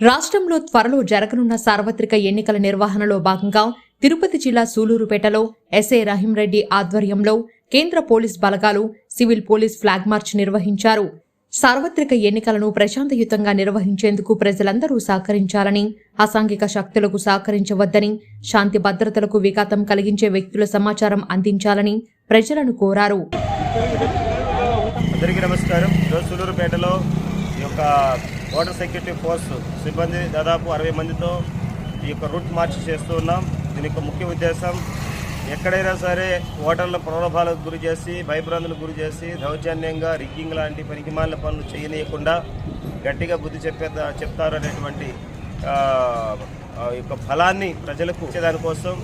రాష్ట్రంలో త్వరలో జరగనున్న సార్వత్రిక ఎన్నికల నిర్వహణలో భాగంగా తిరుపతి జిల్లా సూలూరుపేటలో ఎస్ఏ రహీంరెడ్డి ఆధ్వర్యంలో కేంద్ర పోలీస్ బలగాలు సివిల్ పోలీస్ ఫ్లాగ్ మార్చ్ నిర్వహించారు. సార్వత్రిక ఎన్నికలను ప్రశాంతయుతంగా నిర్వహించేందుకు ప్రజలందరూ సహకరించాలని అసాంఘిక శక్తులకు సహకరించవద్దని శాంతి భద్రతలకు విఘాతం కలిగించే వ్యక్తుల సమాచారం అందించాలని ప్రజలను కోరారు. అందరికీ నమస్కారం. ఈరోజు సూలూరుపేటలో ఈ యొక్క బోర్డర్ సెక్యూరిటీ ఫోర్స్ సిబ్బంది దాదాపు అరవై మందితో ఈ యొక్క రూట్ మార్చ్ చేస్తూ ఉన్నాం. దీని యొక్క ముఖ్య ఉద్దేశం ఎక్కడైనా సరే ఓటర్ల ప్రలోభాలకు గురి చేసి భయభ్రాంతులకు గురి చేసి దౌర్జన్యంగా రిగ్గింగ్ లాంటి పనికిమాలిన పనులు చేయనీయకుండా గట్టిగా బుద్ధి చెప్పే చెప్తారు అనేటువంటి యొక్క ఫలాన్ని ప్రజలకు ఇచ్చేదానికోసం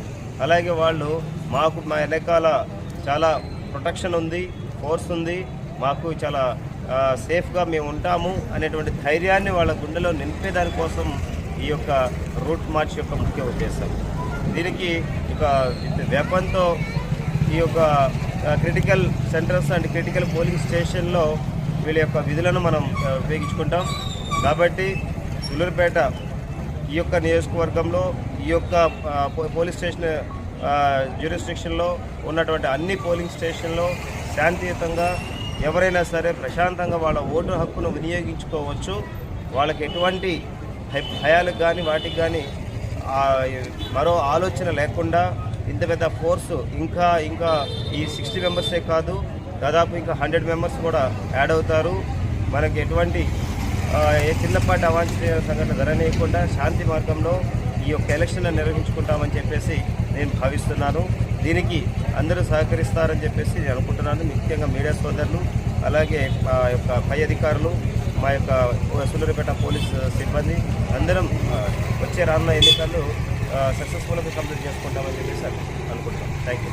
అలాగే వాళ్ళు మాకు మా వెనకాల చాలా ప్రొటెక్షన్ ఉంది ఫోర్స్ ఉంది మాకు చాలా సేఫ్గా మేము ఉంటాము అనేటువంటి ధైర్యాన్ని వాళ్ళ గుండెలో నింపేదానికోసం ఈ యొక్క రూట్ మార్చ్ యొక్క ముఖ్య ఉద్దేశం. దీనికి ఒక వేపంతో ఈ యొక్క critical centres and critical polling స్టేషన్లో వీళ్ళ యొక్క విధులను మనం ఉపయోగించుకుంటాం. కాబట్టి సులూరుపేట ఈ యొక్క నియోజకవర్గంలో ఈ యొక్క పో- పోలీస్ స్టేషన్ జ్యూరిస్ట్రిక్షన్లో ఉన్నటువంటి అన్ని పోలింగ్ స్టేషన్లో శాంతియుతంగా ఎవరైనా సరే ప్రశాంతంగా వాళ్ళ ఓటు హక్కును వినియోగించుకోవచ్చు. వాళ్ళకి ఎటువంటి భయాలకు కానీ వాటికి కానీ మరో ఆలోచన లేకుండా ఇంత పెద్ద ఫోర్స్ ఇంకా ఇంకా ఈ సిక్స్టీ మెంబర్సే కాదు దాదాపు ఇంకా హండ్రెడ్ మెంబర్స్ కూడా యాడ్ అవుతారు. మనకి ఎటువంటి ఏ చిన్నపాటి అవాంఛనీయ సంఘటన జరగనీయకుండా శాంతి మార్గంలో ఈ యొక్క ఎలక్షన్లు నిర్వహించుకుంటామని చెప్పేసి నేను భావిస్తున్నాను. దీనికి అందరూ సహకరిస్తారని చెప్పేసి నేను అనుకుంటున్నాను. ముఖ్యంగా మీడియా సోదరులు అలాగే మా యొక్క పై అధికారులు మా యొక్క సులూరుపేట పోలీస్ సిబ్బంది అందరం వచ్చే రానున్న ఎన్నికల్లో సక్సెస్ఫుల్గా కంప్లీట్ చేసుకుంటామని చెప్పేసి అనుకుంటున్నాను థ్యాంక్ యూ